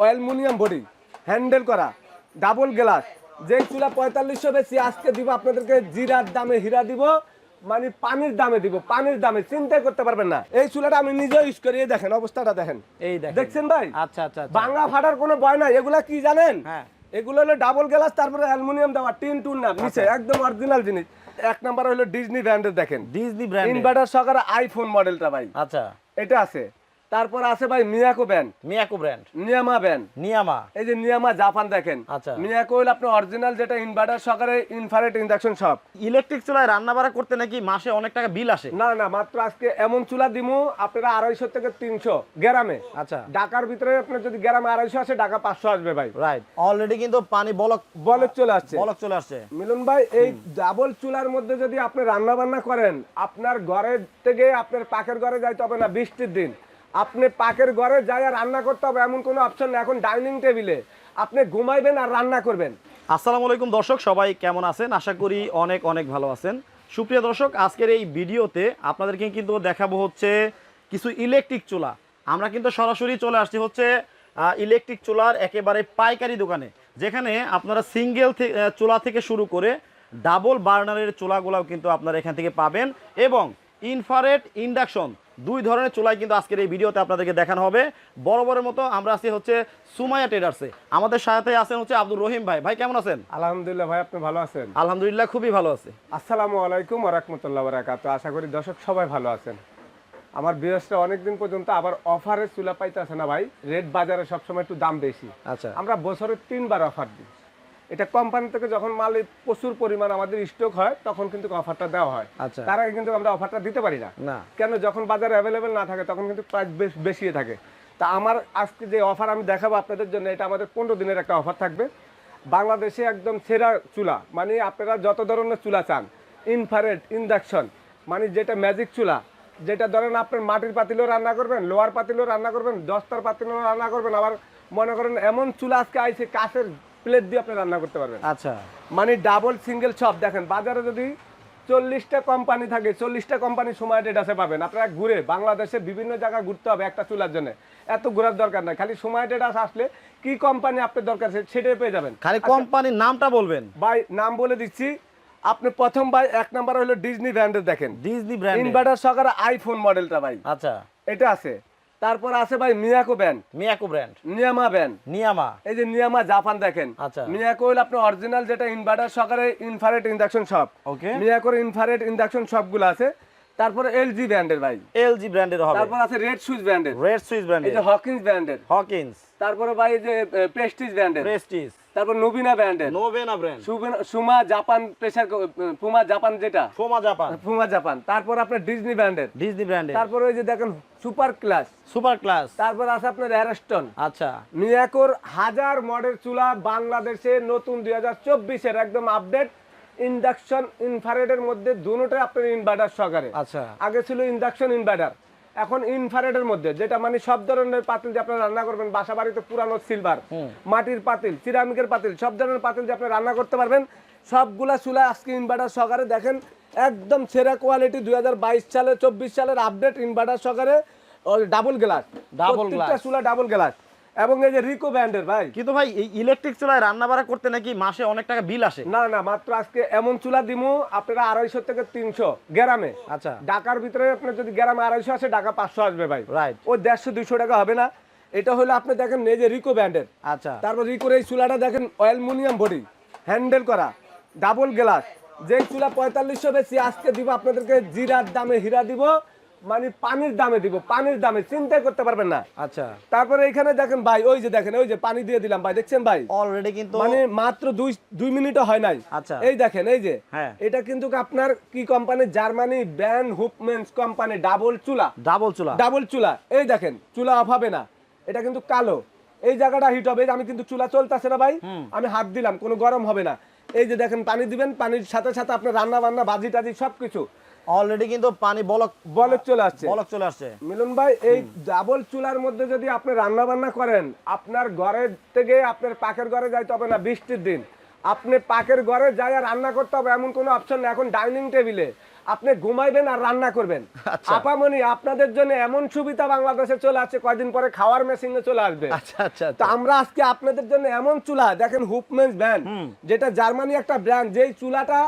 Aluminium body handle করা double glass যেই চুলা পঁয়তাল্লিশশো বেশি আজকে দিব আপনাদেরকে জিরার দামে হীরা দিব মানে পানির দামে দিব পানির দামে চিন্তাই করতে পারবেন না। এই চুলাটা আমি নিজেও ইউজ করি দেখেন অবস্থাটা দেখেন। এই দেখছেন ভাই? আচ্ছা আচ্ছা আচ্ছা। বাংলা ফাটার কোনো ভয় নাই এগুলা কি জানেন? হ্যাঁ। এগুলো হলো ডাবল গ্লাস তারপরে অ্যালুমিনিয়াম দেওয়া টিন টুন না নিচে একদম অরিজিনাল জিনিস। এক নাম্বার হলো ডিজনি ব্র্যান্ডের দেখেন। ডিজনি ব্র্যান্ড ইনভার্টার সহকারে আইফোন মডেলটা ভাই। আচ্ছা। এটা আছে। তারপর আছে ভাই Miyako band. Miyako brand. নিয়ামা brand. নিয়ামা? এই যে নিয়ামা জাপান দেখেন। আচ্ছা। মিয়াকো হলো আপনার অরিজিনাল যেটা ইনভার্টার সহকারে ইনফ্রারেড ইন্ডাকশন সব ইলেকট্রিক চুলায় রান্না বাড়া করতে নাকি মাসে অনেক টাকা বিল আসে? না না মাত্র আজকে এমন চুলা দিমু আপনারা আড়াইশো থেকে তিনশো গ্রামে। আচ্ছা। ঢাকার ভিতরে আপনার যদি গ্রামে আড়াইশো আসে ঢাকা পাঁচশো আসবে ভাই। রাইট অলরেডি কিন্তু পানি বলক বলে চলে আসছে। বলক চলে আসছে। মিলন ভাই এই ডাবল চুলার মধ্যে যদি আপনি রান্না বান্না করেন আপনার ঘরের থেকে আপনার পাকের ঘরে যাইতে হবে না বৃষ্টির দিন। আপনি পাকের ঘরে যাই রান্না করতে হবে, এমন কোনো অপশন নেই। এখন ডাইনিং টেবিলে আপনি ঘুমাইবেন আর রান্না করবেন। আসসালামু আলাইকুম দর্শক, সবাই কেমন আছেন? আশা করি অনেক অনেক ভালো আছেন। সুপ্রিয় দর্শক, আজকের এই ভিডিওতে আপনাদেরকে কিন্তু দেখাবো হচ্ছে কিছু ইলেকট্রিক চুলা। আমরা কিন্তু সরাসরি চলে আসছি হচ্ছে ইলেকট্রিক চুলার একেবারে পাইকারি দোকানে, যেখানে আপনারা সিঙ্গেল চুলা থেকে শুরু করে ডাবল বার্নারের চুলাগুলাও কিন্তু আপনারা এখান থেকে পাবেন এবং ইনফারেট ইন্ডাকশন দুই ধরনের চুলাই কিন্তু আজকের এই ভিডিওতে আপনাদেরকে দেখানো হবে। বড় বড় মতো আমরা আছি হচ্ছে সুমাইয়া ট্রেডার্সে। আমাদের সাথে আছেন হচ্ছে আব্দুর রহিম ভাই। ভাই কেমন আছেন? আলহামদুলিল্লাহ ভাই আপনি ভালো আছেন? আলহামদুলিল্লাহ খুবই ভালো আছে। আসসালামু আলাইকুম ওরহমতুল্লাহ বারাকাত। আশা করি দর্শক সবাই ভালো আছেন। আমার বৃহস্পতি অনেকদিন পর্যন্ত আবার অফারে চুলা পাইতেছে না ভাই। রেট বাজারে সবসময় একটু দাম বেশি। আচ্ছা। আমরা বছরে তিনবার অফার দিই। এটা কোম্পানি থেকে যখন মাল প্রচুর পরিমাণ আমাদের স্টক হয় তখন কিন্তু অফারটা দেওয়া হয়। আচ্ছা। তার আগে কিন্তু আমরা অফারটা দিতে পারি না। না। কেন? যখন বাজারে অ্যাভেলেবেল না থাকে তখন কিন্তু প্রাইস বেশ বেশি থাকে। তা আমার আজকে যে অফার আমি দেখাবো আপনাদের জন্য এটা আমাদের পনেরো দিনের একটা অফার থাকবে। বাংলাদেশে একদম সেরা চুলা মানে আপনারা যত ধরনের চুলা চান ইনফারেট ইন্ডাকশন মানে যেটা ম্যাজিক চুলা যেটা ধরেন আপনার মাটির পাতিলেও রান্না করবেন লোহার পাতিলেও রান্না করবেন দস্তার পাতিলেও রান্না করবেন আবার মনে করেন এমন চুলা আজকে আইছে কাঠের প্লেট দিয়ে আপনি রান্না করতে পারবেন। আচ্ছা। মানে ডাবল সিঙ্গেল শপ দেখেন বাজারে যদি চল্লিশটা কোম্পানি থাকে চল্লিশটা কোম্পানি সময় ডেটাসে পাবেন। আপনারা ঘুরে বাংলাদেশে বিভিন্ন জায়গায় ঘুরতে হবে একটা চুলার জন্য। এত ঘোরার দরকার নাই খালি সময় ডেটাস আসলে কি কোম্পানি আপনার দরকার সেটাই পেয়ে যাবেন। খালি কোম্পানির নামটা বলবেন। ভাই নাম বলে দিচ্ছি। আপনি প্রথম ভাই এক নাম্বার হলো ডিজনি ব্র্যান্ডের দেখেন। ডিজনি ব্র্যান্ড ইনভার্টার সহকারে আইফোন মডেলটা ভাই। আচ্ছা। এটা আছে। তারপর আছে ভাই মিয়াকো ব্র্যান্ড মিয়াকো ব্র্যান্ড। নিয়ামা ব্যান্ড। নিয়ামা? এই যে নিয়ামা জাপান দেখেন। আচ্ছা। মিয়াকো হলো আপনার অরিজিনাল যেটা ইনভার্টার সহকারে ইনফারেট ইন্ডাকশন সব ওকে মিয়াকোর ইনফারেট ইন্ডাকশন সবগুলো আছে। তারপরে এলজি ব্র্যান্ডের ভাই। এলজি ব্র্যান্ডের হবে। তারপর আছে রেড সুইচ ব্র্যান্ডের রেড সুইচ এই ব্র্যান্ডের যে হকিন্স ব্র্যান্ডের হকিন্স তারপরে ভাই যে প্রেস্টিজ ব্র্যান্ডের প্রেস্টিজ তারপর নবীনা ব্র্যান্ডের নোভেনা ব্র্যান্ড সুমা জাপান প্রেসার পুমা জাপান যেটা। ফোমা জাপান পুমা জাপান তারপর আপনার ডিজনি ব্র্যান্ডের ডিজনি ব্র্যান্ডের তারপর ওই যে দেখেন সুপার ক্লাস সুপার ক্লাস তারপর আছে আপনার অ্যারাস্টন আচ্ছা। মিয়াকোর হাজার মডেল চুলা বাংলাদেশে নতুন দুই হাজার চব্বিশের একদম আপডেট ইন্ডাকশন ইনফারেডের মধ্যে দুটোটাই আপনার ইনভার্টার সহকারে। আচ্ছা। আগে ছিল ইন্ডাকশন ইনভার্টার এখন ইনফারেডের মধ্যে যেটা মানে সব ধরনের পাতিল যে আপনারা রান্না করবেন বাসা বাড়িতে পুরানো সিলভার মাটির পাতিল সিরামিকের পাতিল সব ধরনের পাতিল যে আপনি রান্না করতে পারবেন সবগুলা চুলা আজকে ইনভার্টার সহকারে দেখেন একদম সেরা কোয়ালিটি দুই হাজার বাইশ সালে চব্বিশ সালের আপডেট ইনভার্টার সহকারে ডাবল গ্লাস ডাবল glass। চুলা ডাবল গ্লাস এবং এই যে রিকো ব্র্যান্ডের ভাই। কিন্তু ভাই এই ইলেকট্রিক চুলায় রান্না বাড়া করতে নাকি মাসে অনেক টাকা বিল আসে? না না মাত্র আজকে এমন চুলা দিমু আপনারা আড়াইশো থেকে তিনশো গ্রামে। আচ্ছা। ঢাকার ভিতরে আপনার যদি গ্রামে আড়াইশো আসে ঢাকা পাঁচশো আসবে ভাই। রাইট ওই দেড়শো দুইশো টাকা হবে না। এটা হলো আপনি দেখেন এই যে রিকো ব্র্যান্ডের আচ্ছা। তারপর রিকোর এই চুলাটা দেখেন অ্যালুমিনিয়াম বডি হ্যান্ডেল করা ডাবল গ্লাস যেই চুলা পঁয়তাল্লিশশো বেশি আজকে দিব আপনাদেরকে জিরার দামে হীরা দিব। মানে পানির দামে দিব পানির দামে চিন্তাই করতে পারবেন না। আচ্ছা। তারপরে এখানে দেখেন ভাই ওই যে দেখেন ওই যে পানি দিয়ে দিলাম ভাই দেখছেন ভাই? অলরেডি কিন্তু মানে মাত্র দুই দুই মিনিটও হয় নাই। আচ্ছা। এই দেখেন এই যে। হ্যাঁ। এটা কিন্তু আপনার কি কোম্পানি জার্মানি ব্যান হুপমেন্স কোম্পানি ডাবল চুলা ডাবল চুলা ডাবল চুলা এই দেখেন চুলা অফ হবে না। এটা কিন্তু কালো। এই জায়গাটা হিট হবে আমি কিন্তু চুলা চলতেছে না ভাই। আমি হাত দিলাম কোনো গরম হবে না। এই যে দেখেন পানি দিবেন পানির সাথে সাথে আপনার রান্না বান্না বাজি টাজি সবকিছু। অলরেডি কিন্তু পানি বলক বলক চলে আসছে। বলক চলে আসছে। মিলন ভাই এই ডাবল চুলার মধ্যে যদি আপনি রান্না বান্না করেন আপনার ঘরের থেকে আপনার পাকের ঘরে যাইতে হবে না বৃষ্টির দিন। আপনি পাকের ঘরে যাই আর রান্না করতে হবে এমন কোনো অপশন নেই। এখন ডাইনিং টেবিলে আপনি ঘুমাইবেন আর রান্না করবেন। আচ্ছা। আপামনি আপনাদের জন্য এমন সুবিধা বাংলাদেশে চলে আসছে কয়দিন পরে খাওয়ার মেশিনে চলে আসবে। আচ্ছা আচ্ছা তো আমরা আজকে আপনাদের জন্য এমন চুলা দেখেন হুপমেন্স ব্র্যান্ড যেটা জার্মানি একটা ব্র্যান্ড যেই চুলাটা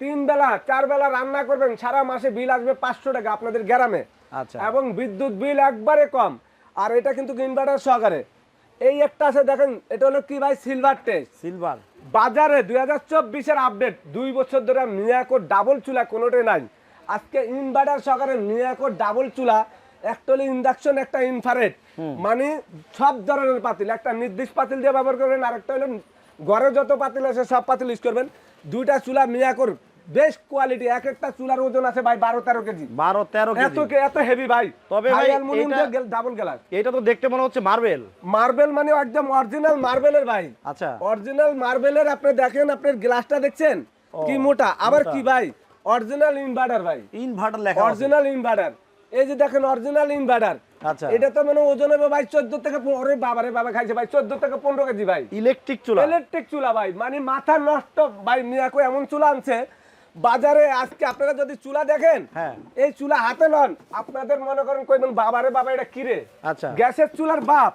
তিন বেলা চার বেলা রান্না করবেন সারা মাসে বিল আসবে পাঁচশো টাকা আপনাদের গ্রামে। আচ্ছা। এবং বিদ্যুৎ বিল একবারে কম। আর এটা কিন্তু ইনভার্টার সহকারে। এই একটা আছে দেখেন এটা হলো কি ভাই? সিলভার টেস্ট সিলভার বাজারে দুই হাজার চব্বিশের আপডেট। দুই বছর ধরে মিয়াকো ডাবল চুলা কোনোটাই নাই। আজকে ইনভার্টার সহকারে মিয়াকো ডাবল চুলা একটা হলো ইন্ডাকশন একটা ইনফারেট মানে সব ধরনের পাতিল। একটা নির্দিষ্ট পাতিল দিয়ে ব্যবহার করবেন আর একটা হলো ঘরে যত পাতিল আছে সব পাতিল ইউজ করবেন। দুইটা চুলা মিয়াকোর বেস্ট কোয়ালিটি এক একটা চুলার ওজন আছে ভাই বারো তেরো কেজি। বারো তেরো এত এত হেভি ভাই। তবে ভাই ডাবল গ্লাস এটা তো দেখতে মনে হচ্ছে মার্বেল মার্বেল মানে একদম অরিজিনাল মার্বেলের ভাই। আচ্ছা। অরিজিনাল মার্বেলের আপনি দেখেন আপনার গ্লাসটা দেখছেন? কি মোটা আবার কি ভাই? অরিজিনাল ইনভার্টার ভাই। ইনভার্টার লেখা অরিজিনাল ইনভার্টার এই যে দেখেন অরিজিনাল ইনভার্টার আচ্ছা। এটা তো মানে ওজন হবে ভাই চোদ্দ থেকে পনেরো। বাবা রে বাবা খাইছে ভাই চোদ্দ থেকে পনেরো কেজি ভাই। ইলেকট্রিক চুলা। ইলেকট্রিক চুলা ভাই। মানে মাথা নষ্ট ভাই মিয়াকো এমন চুলা আনছে বাজারে আজকে আপনারা যদি চুলা দেখেন হ্যাঁ। এই চুলা হাতে নন আপনাদের মনে করেন কইবেন বাবারে বাবা এটা কিরে আচ্ছা। গ্যাসের চুলার বাপ।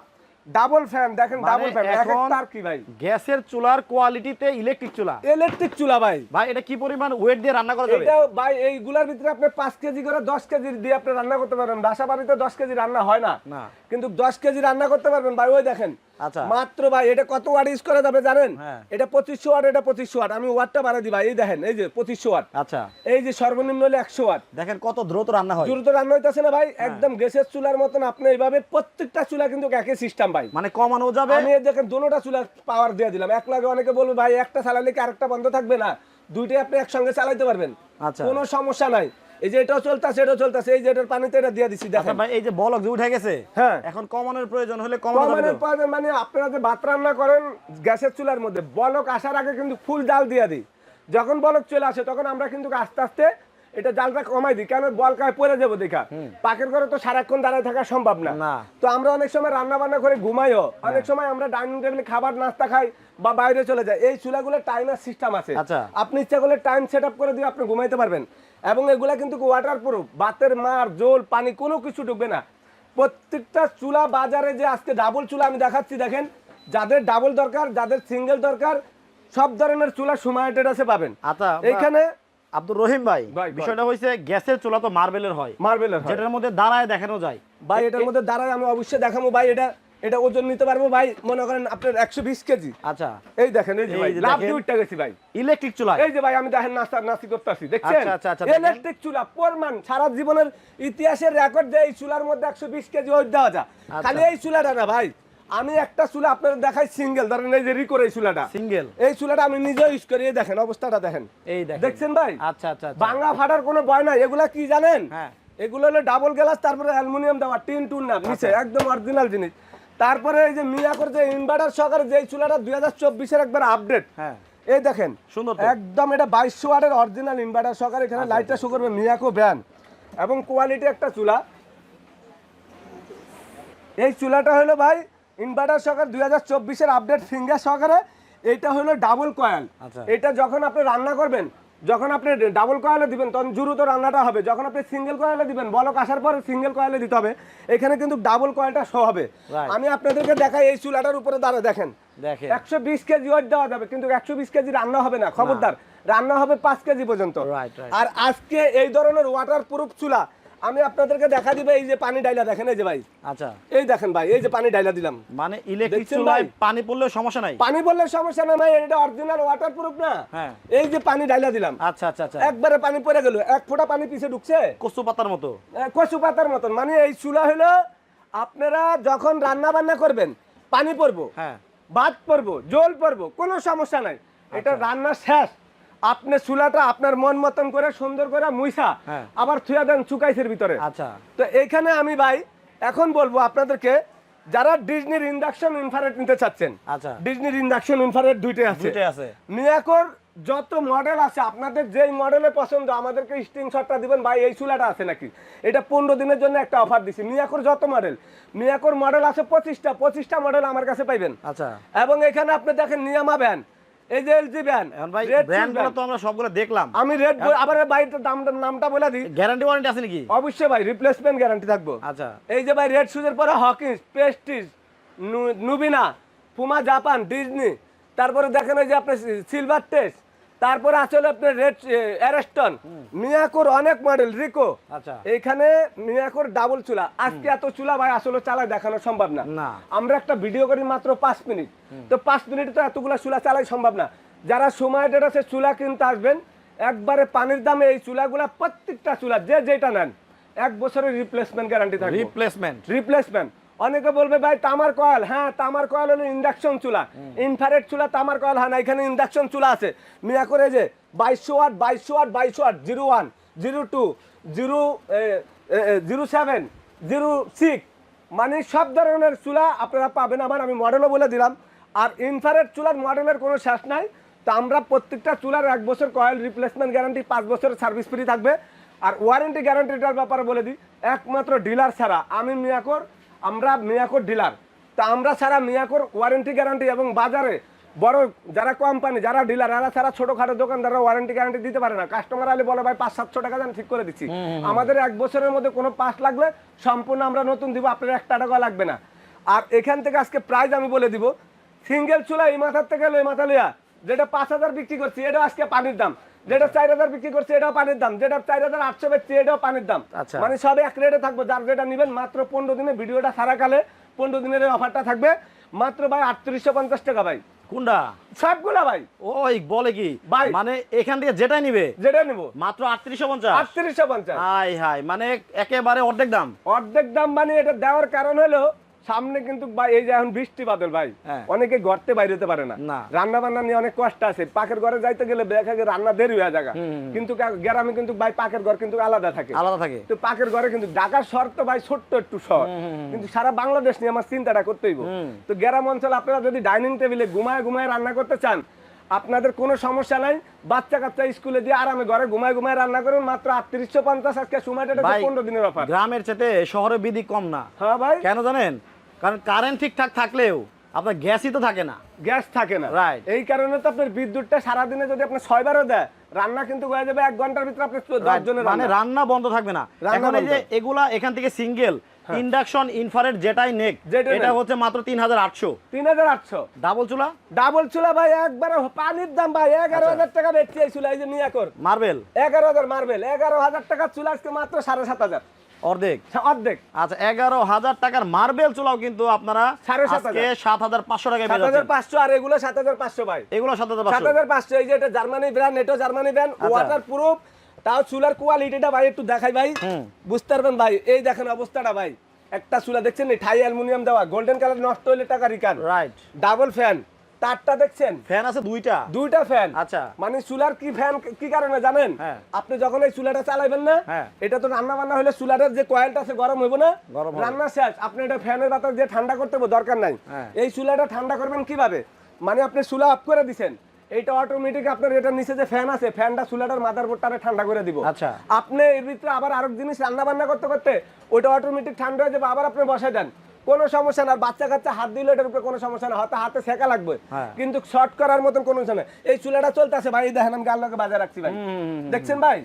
ডাবল ফ্যান দেখেন মানে ডাবল ফ্যান এখন একটা আর কি ভাই? গ্যাসের চুলার কোয়ালিটিতে ইলেকট্রিক চুলা। ইলেকট্রিক চুলা ভাই। ভাই এটা কি পরিমাণ ওয়েট দিয়ে রান্না করা যাবে? এটা ভাই এইগুলার ভিতরে আপনি পাঁচ কেজি করে দশ কেজি দিয়ে আপনি রান্না করতে পারবেন। বাসা বাড়িতে দশ কেজি রান্না হয় না। না। কিন্তু দশ কেজি রান্না করতে পারবেন। ভাই ওই দেখেন আচ্ছা। মাত্র ভাই এটা কত ওয়াট ইউজ করা যাবে জানেন? হ্যাঁ। এটা পঁচিশশো ওয়াট এটা পঁচিশশো ওয়াট আমি ওয়াটটা বাড়াই দিই ভাই এই দেখেন এই যে পঁচিশশো ওয়াট আচ্ছা। এই যে সর্বনিম্ন হলে একশো ওয়াট দেখেন কত দ্রুত রান্না হয়। দ্রুত রান্না হইতেছে না ভাই? একদম গ্যাসের চুলার মতন আপনি এইভাবে প্রত্যেকটা চুলা কিন্তু একই সিস্টেম ভাই। মানে কমানো যাবে? আমি দেখেন দুটোটা চুলা পাওয়ার দিয়ে দিলাম। এক লাগে অনেকে বলবে ভাই একটা চালালে কি আরেকটা বন্ধ থাকবে না? দুইটাই আপনি একসঙ্গে চালাইতে পারবেন। আচ্ছা। কোনো সমস্যা নাই। এই যে এটাও চলতেছে এটাও চলতেছে এই যে এটার পানিতে এটা দিয়ে দিছি আচ্ছা দেখেন। ভাই এই যে বলক যে উঠে গেছে হ্যাঁ। এখন কমানোর প্রয়োজন হলে কমানোর তো? মানে আপনারা যে ভাত রান্না করেন গ্যাসের চুলার মধ্যে বলক আসার আগে কিন্তু ফুল জাল দিয়ে দিই। যখন বলক চলে আসে তখন আমরা কিন্তু আস্তে আস্তে এটা জালটা কমাই দিই। কেন? বলকায় পড়ে যাব দেখা। পাকের ঘরে তো সারাক্ষণ দাঁড়ায় থাকা সম্ভব না। তো আমরা অনেক সময় রান্না বান্না করে ঘুমাইও। অনেক সময় আমরা ডাইনিং টেবিলে খাবার নাস্তা খাই বা বাইরে চলে যাই। এই চুলাগুলো টাইমার সিস্টেম আছে। আচ্ছা। আপনি ইচ্ছা করলে টাইম সেট আপ করে দিয়ে আপনি ঘুমাইতে পারবেন। এবং এগুলা কিন্তু ওয়াটার প্রুফ বাতের মার জল পানি কোনো কিছু ঢুকবে না। প্রত্যেকটা চুলা বাজারে যে আজকে ডাবল চুলা আমি দেখাচ্ছি দেখেন যাদের ডাবল দরকার যাদের সিঙ্গেল দরকার সব ধরনের চুলা সুমাইটেড আছে পাবেন। আচ্ছা এইখানে আব্দুর রহিম ভাই বিষয়টা হয়েছে গ্যাসের চুলা তো মার্বেলের হয়। মার্বেলের যেটার মধ্যে দাঁড়ায় দেখানো যায়। ভাই এটার মধ্যে দাঁড়ায় আমি অবশ্যই দেখাবো। ভাই এটা এটা ওজন নিতে পারব ভাই মনে করেন আপনার একশো বিশ কেজি। আচ্ছা। এই দেখেন এই যে ভাই লাভ দিয়ে উঠতে গেছি ভাই। ইলেকট্রিক চুলা। এই যে ভাই আমি দেখেন নাস্তা নাস্তি করতেছি দেখছেন? আচ্ছা, আচ্ছা, আচ্ছা, দেখেন। ইলেকট্রিক চুলা প্রমাণ সারা জীবনের ইতিহাসের রেকর্ড যে এই চুলার মধ্যে একশো বিশ কেজি ওই দেওয়া আচ্ছা। খালি এই চুলাটা না ভাই আমি একটা চুলা আপনাদের দেখাই সিঙ্গেল ধরেন এই যে রিকোর এই চুলাটা। সিঙ্গেল এই চুলাটা আমি নিজে ইউজ করি দেখেন অবস্থাটা দেখেন। এই দেখেন। দেখছেন ভাই? আচ্ছা আচ্ছা আচ্ছা। বাংলা ফাটার কোনো ভয় নাই এগুলা কি জানেন? হ্যাঁ। এগুলো হলো ডাবল গ্লাস তারপরে অ্যালুমিনিয়াম দেওয়া টিন টুন না নিচে আচ্ছা। একদম অরিজিনাল জিনিস। তারপরে এই যে মিয়াকোর যে ইনভার্টার সহকারে যে চুলাটা দুই হাজার চব্বিশের একবার আপডেট হ্যাঁ। এই দেখেন সুন্দর একদম এটা বাইশশো ওয়াটের অরিজিনাল ইনভার্টার সহকারে এখানে আচ্ছা, লাইটটা শো করবে মিয়াকো ব্যান এবং কোয়ালিটি একটা চুলা। এই চুলাটা হলো ভাই ইনভার্টার সহকারে দুই হাজার চব্বিশের আপডেট ফিঙ্গার সহকারে এইটা হলো ডাবল কয়েল আচ্ছা। এটা যখন আপনি রান্না করবেন যখন আপনি ডাবল কয়েলে দিবেন তখন দ্রুত রান্নাটা হবে। যখন আপনি সিঙ্গেল কয়েলে দিবেন বলক আসার পর সিঙ্গেল কয়েলে দিতে হবে। এখানে কিন্তু ডাবল কয়েলটা শো হবে। আমি আপনাদেরকে দেখাই এই চুলাটার উপরে দাঁড়া দেখেন। একশো বিশ কেজি ওয়েট দেওয়া যাবে কিন্তু একশো বিশ কেজি রান্না হবে না খবরদার। রান্না হবে পাঁচ কেজি পর্যন্ত. আর আজকে এই ধরনের ওয়াটার প্রুফ চুলা আমি আপনাদেরকে দেখা দিবে এই যে পানি ডাইলা দেখেন এই যে ভাই। আচ্ছা। এই দেখেন ভাই এই যে পানি ডাইলা দিলাম। মানে ইলেকট্রিক চুলায় ভাই? পানি পড়লেও সমস্যা নাই? পানি পড়লে সমস্যা না ভাই এটা অরিজিনাল ওয়াটার প্রুফ না। হ্যাঁ। এই যে পানি ডাইলা দিলাম। আচ্ছা আচ্ছা আচ্ছা। একবারে পানি পড়ে গেল এক ফোঁটা পানি পিছে ঢুকছে। কচু পাতার মতো? কচু পাতার মতন। মানে এই চুলা হলো আপনারা যখন রান্না বান্না করবেন পানি পড়ব হ্যাঁ। ভাত পড়ব জল পড়ব কোনো সমস্যা নাই। এটা আচ্ছা। রান্না শেষ। আপনি চুলাটা আপনার মন মতন করে সুন্দর করে মুইসা হ্যাঁ। আবার থুয়া দেন চুকাইসের ভিতরে। আচ্ছা। তো এইখানে আমি ভাই এখন বলব আপনাদেরকে যারা ডিজনির ইন্ডাকশন ইনফারেট নিতে চাচ্ছেন আচ্ছা। ডিজনির ইন্ডাকশন ইনফারেট দুইটাই আছে। দুইটাই আছে। মিয়াকোর যত মডেল আছে আপনাদের যেই মডেলে পছন্দ আমাদেরকে স্ক্রিনশটটা দিবেন ভাই এই চুলাটা আছে নাকি? এটা পনেরো দিনের জন্য একটা অফার দিছি। মিয়াকোর যত মডেল মিয়াকোর মডেল আছে পঁচিশটা পঁচিশটা মডেল আমার কাছে পাইবেন। আচ্ছা। এবং এখানে আপনি দেখেন নিয়ামা ভ্যান। এই যে এলজি ব্যান এখন ভাই ব্র্যান্ডগুলো তো আমরা সবগুলো দেখলাম। আমি রেড আবার বাইরের দাম নামটা বলে দিই। গ্যারান্টি ওয়ারেন্টি আছে নাকি? অবশ্যই ভাই রিপ্লেসমেন্ট গ্যারান্টি থাকব। আচ্ছা। এই যে ভাই রেড শুজের পরে হকিন্স পেস্টিস নুবিনা পুমা জাপান ডিজনি তারপরে দেখেন ওই যে আপনার সিলভার টেস্ট তারপরে আসলে আপনার রেড অ্যারেস্টন। মিয়াকোর অনেক মডেল রিকো। আচ্ছা। এইখানে মিয়াকোর ডাবল চুলা। আজকে এত চুলা ভাই আসলে চালায় দেখানো সম্ভব না। না। আমরা একটা ভিডিও করি মাত্র পাঁচ মিনিট। তো পাঁচ মিনিট তো এতগুলা চুলা চালাই সম্ভব না। যারা সময় ডেট আছে চুলা কিনতে আসবেন একবারে পানির দামে এই চুলাগুলা প্রত্যেকটা চুলা যে যেটা নেন এক বছরের রিপ্লেসমেন্ট গ্যারান্টি থাকে রিপ্লেসমেন্ট রিপ্লেসমেন্ট অনেকে বলবে ভাই তামার কয়েল। হ্যাঁ তামার কয়েল হলো ইন্ডাকশন চুলা। ইনফ্রারেড চুলা তামার কয়েল হয় না এখানে ইন্ডাকশন চুলা আছে। মিয়া করে যে বাইশশো ওয়াট বাইশশো ওয়াট বাইশশো watt zero one zero two zero zero seven zero six মানে সব ধরনের চুলা আপনারা পাবেন। আবার আমি মডেলও বলে দিলাম। আর ইনফ্রারেড চুলার মডেলের কোনো শেষ নাই। তো আমরা প্রত্যেকটা চুলার এক বছর কয়েল রিপ্লেসমেন্ট গ্যারান্টি পাঁচ বছরের সার্ভিস ফ্রি থাকবে। আর ওয়ারেন্টি গ্যারান্টিটার ব্যাপারে বলে দিই একমাত্র ডিলার ছাড়া আমি মিয়াকোর আমরা মিয়াকোর ডিলার। তা আমরা ছাড়া মিয়াকোর ওয়ারেন্টি গ্যারান্টি এবং বাজারে বড় যারা কোম্পানি যারা ডিলার এরা ছাড়া ছোটখাটো দোকানদাররা ওয়ারেন্টি গ্যারান্টি দিতে পারে না। কাস্টমার আলে বলে ভাই পাঁচ সাতশো টাকা দেন ঠিক করে দিচ্ছি। আমাদের এক বছরের মধ্যে কোনো পাস লাগলে সম্পূর্ণ আমরা নতুন দিব আপনার একটা টাকা লাগবে না। আর এখান থেকে আজকে প্রাইস আমি বলে দিব। সিঙ্গেল চুলা এই মাথার থেকে এই মাথা লিয়া যেটা পাঁচ হাজার বিক্রি করছি এটা আজকে পানির দাম। যেটা চার হাজার বিক্রি করছে এটাও পানির দাম। যেটা চার হাজার আটশো বেচছি এটাও পানির দাম। আচ্ছা। মানে সব এক রেটে থাকবে। যার যেটা নেবেন মাত্র পনেরো দিনে ভিডিওটা সারাকালে পনেরো দিনের অফারটা থাকবে। মাত্র ভাই আটত্রিশশো পঞ্চাশ টাকা ভাই। কোনটা? সবগুলা ভাই। ওই বলে কি? ভাই। মানে এখান থেকে যেটাই নিবে? যেটা নেব। মাত্র আটত্রিশশো পঞ্চাশ? আটত্রিশশো পঞ্চাশ। হাই হাই মানে একেবারে অর্ধেক দাম? অর্ধেক দাম মানে এটা দেওয়ার কারণ হলো সামনে কিন্তু ভাই এই যে এখন বৃষ্টি বাদল ভাই হ্যাঁ। অনেকে গর্তে বাইরে হতে পারে না। রান্না বান্না নিয়ে অনেক কষ্ট আছে। পাকের ঘরে যাইতে গেলে দেখা গেলে রান্না দেরি হয়ে জায়গা কিন্তু গ্রামে কিন্তু ভাই পাকের ঘর কিন্তু আলাদা থাকে। আলাদা থাকে। তো পাকের ঘরে কিন্তু ঢাকার শহর তো ভাই ছোট্ট একটু শহর। কিন্তু সারা বাংলাদেশ নিয়ে আমার চিন্তাটা করতে হইব তো গ্রাম অঞ্চল আপনারা যদি ডাইনিং টেবিলে ঘুমায় ঘুমায় রান্না করতে চান আপনাদের কোনো সমস্যা নাই। বাচ্চা কাচ্চা স্কুলে দিয়ে আরামে ঘরে ঘুমায় ঘুমায় রান্না করুন। মাত্র আটত্রিশশো পঞ্চাশ আজকে সময়টা পনেরো দিনের অফার। গ্রামের চেতে শহরে বিধি কম না। হ্যাঁ ভাই। কেন জানেন? কারণ কারেন্ট ঠিকঠাক থাকলেও আপনার গ্যাসই তো থাকে না। গ্যাস থাকে না। Right. এই কারণে তো আপনার বিদ্যুৎটা সারাদিনে যদি আপনি ছয়বারও দেয় রান্না কিন্তু হয়ে যাবে এক ঘণ্টার ভিতরে আপনি দশ জনের মানে রান্না। বন্ধ থাকবে না। এখন এই যে। এগুলা এখান থেকে সিঙ্গেল ইন্ডাকশন ইনফ্রারেড যেটাই নেক এটা হচ্ছে মাত্র তিন হাজার আটশো। তিন হাজার আটশো। ডাবল চুলা? ডাবল চুলা ভাই একবার পানির দাম ভাই এগারো হাজার টাকা বেচছি এই চুলা এই যে নিয়ে কর। মার্বেল এগারো হাজার মার্বেল এগারো হাজার টাকা চুলা আজকে মাত্র সাড়ে সাত হাজার। অর্ধেক। অর্ধেক। আচ্ছা এগারো হাজার টাকার মার্বেল চুলাও কিন্তু আপনারা সাড়ে সাত হাজার। পাঁচশো টাকায় সাত হাজার পাঁচশো আর এগুলো সাত হাজার পাঁচশো ভাই। এগুলো সাত হাজার সাত হাজার পাঁচশো এই যে এটা জার্মানি ব্র্যান্ড এটাও জার্মানি ব্র্যান্ড আচ্ছা। ওয়াটার প্রুফ তাও চুলার কোয়ালিটিটা ভাই একটু দেখাই ভাই। বুঝতে পারবেন ভাই এই দেখেন অবস্থাটা ভাই। একটা চুলা দেখছেন ঠাই অ্যালুমিনিয়াম দেওয়া গোল্ডেন কালার নষ্ট হইলে টাকা রিকান রাইট ডাবল ফ্যান তারটা দেখছেন? ফ্যান আছে দুইটা। দুইটা ফ্যান। আচ্ছা। মানে চুলার কি ফ্যান কি কারণে জানেন? হ্যাঁ। আপনি যখন এই চুলাটা চালাবেন না হ্যাঁ। এটা তো রান্না বান্না হলে চুলাটার যে কয়েলটা আছে গরম হইব না রান্না শেষ। আপনি এটা ফ্যানের বাতাস দিয়ে ঠান্ডা করতে হবে, দরকার নাই। হ্যাঁ। এই চুলাটা ঠান্ডা করবেন কীভাবে? মানে আপনি চুলা অফ করে দিছেন। এইটা অটোমেটিক আপনার এটার নিচে যে ফ্যান আছে ফ্যানটা চুলাটার মাথার বোর্ডটা ঠান্ডা করে দিব। আচ্ছা। আপনি এর ভিতরে আবার আরেক জিনিস রান্না বান্না করতে করতে ওইটা অটোমেটিক ঠান্ডা হয়ে যাবে আবার আপনি বসে দেন। কোনো সমস্যা না। বাচ্চা কাচ্চা হাত দিলে এটার উপরে কোনো সমস্যা না। হয়তো হাতে সেকা লাগবে। হ্যাঁ। কিন্তু শর্ট করার মতন কোনো কিছু নেই। এই চুলাটা চলতেছে ভাই দেখেন আমি গাল্লোকে বাজার রাখছি ভাই। দেখছেন ভাই?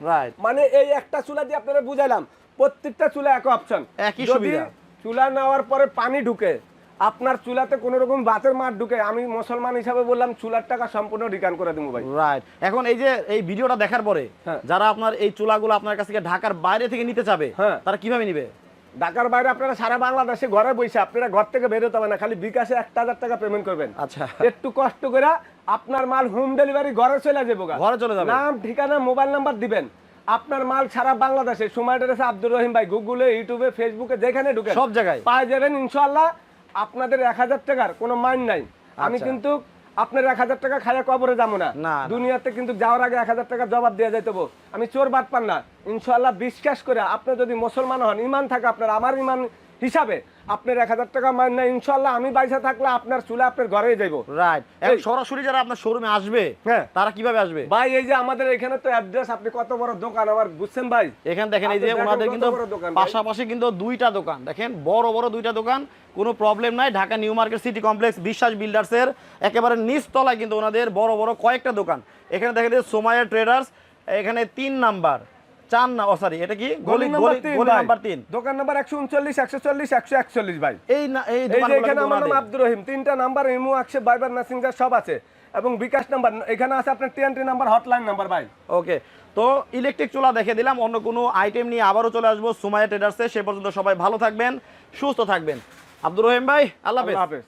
মানে এই একটা চুলা দিয়ে আপনারা বুঝাইলাম প্রত্যেকটা চুলা এক অপশন একই সুবিধা। চুলা নেওয়ার পরে পানি ঢুকে আপনার চুলাতে কোনো রকম বাতের মাঠ ঢুকে আমি মুসলমান হিসাবে বললাম চুলার টাকা সম্পূর্ণ রিটার্ন করে দেবো ভাই। রাইট এখন এই যে এই ভিডিওটা দেখার পরে হ্যাঁ। যারা আপনার এই চুলাগুলো আপনার কাছ থেকে ঢাকার বাইরে থেকে নিতে চাবে হ্যাঁ। তারা কীভাবে নিবে? ঢাকার বাইরে আপনারা সারা বাংলাদেশে ঘরে বসে আপনারা ঘর থেকে বেরোতে হবে না খালি বিকাশে একটা হাজার টাকা পেমেন্ট করবেন আচ্ছা একটু কষ্ট করে আপনার মাল হোম ডেলিভারি ঘরে চলে যাব ঘরে চলে যাবে। নাম ঠিকানা মোবাইল নাম্বার দিবেন আপনার মাল সারা বাংলাদেশে সময়টা আছে আব্দুর রহিম ভাই গুগলে ইউটিউবে ফেসবুকে যেখানে ঢুকে সব জায়গায়। পাওয়া যাবেন ইনশাল্লাহ আপনাদের এক হাজার টাকার কোনো মাইন নাই আমি আচ্ছা। কিন্তু আপনার এক হাজার টাকা খাইয়া কবরে যাব না। দুনিয়াতে কিন্তু যাওয়ার আগে এক হাজার টাকা জবাব দিয়ে যাইতে। আমি চোর বাদ পান না ইনশাল্লাহ বিশ্বাস করে আপনি যদি মুসলমান হন ইমান থাকে আপনার আমার ইমান হিসাবে আপনার এক হাজার টাকা মান না ইনশাল্লাহ আমি বাইসা থাকলে আপনার চুলা আপনার ঘরেই যাইবো। রাইট এই- সরাসরি যারা আপনার শোরুমে আসবে হ্যাঁ। তারা কীভাবে আসবে? ভাই এই যে আমাদের এখানে তো অ্যাড্রেস আপনি কত বড় দোকান আমার বুঝছেন ভাই? এখানে দেখেন এই যে ওনাদের কিন্তু। পাশাপাশি কিন্তু দুইটা দোকান। দেখেন বড় বড় দুইটা দোকান কোনো প্রবলেম নাই। Dhaka New Market City Complex Biswas বিল্ডার্সের একেবারে নিচতলায় কিন্তু ওনাদের বড় বড় কয়েকটা দোকান। এখানে দেখেন সোমায়া ট্রেডার্স এখানে তিন নাম্বার। চার না ও সরি এটা কি? গলি গলি গলি নাম্বার তিন। দোকান নাম্বার একশো উনচল্লিশ একশো চল্লিশ একশো একচল্লিশ ভাই। এই না এই দোকানগুলো এখানে আমার নাম আব্দুর রহিম। তিনটা নাম্বার ইমো আকশে বাইবার মেসেঞ্জার সব আছে। এবং বিকাশ নাম্বার এখানে আছে আপনার টিএনটি নাম্বার হটলাইন নাম্বার ভাই। ওকে তো ইলেকট্রিক চুলা দেখে দিলাম অন্য কোনো আইটেম নিয়ে আবারও চলে আসব সুমাইয়া ট্রেডার্সে সে পর্যন্ত সবাই ভালো থাকবেন সুস্থ থাকবেন। আব্দুর রহিম ভাই আল্লাহ হাফেজ। আল্লাহ হাফেজ।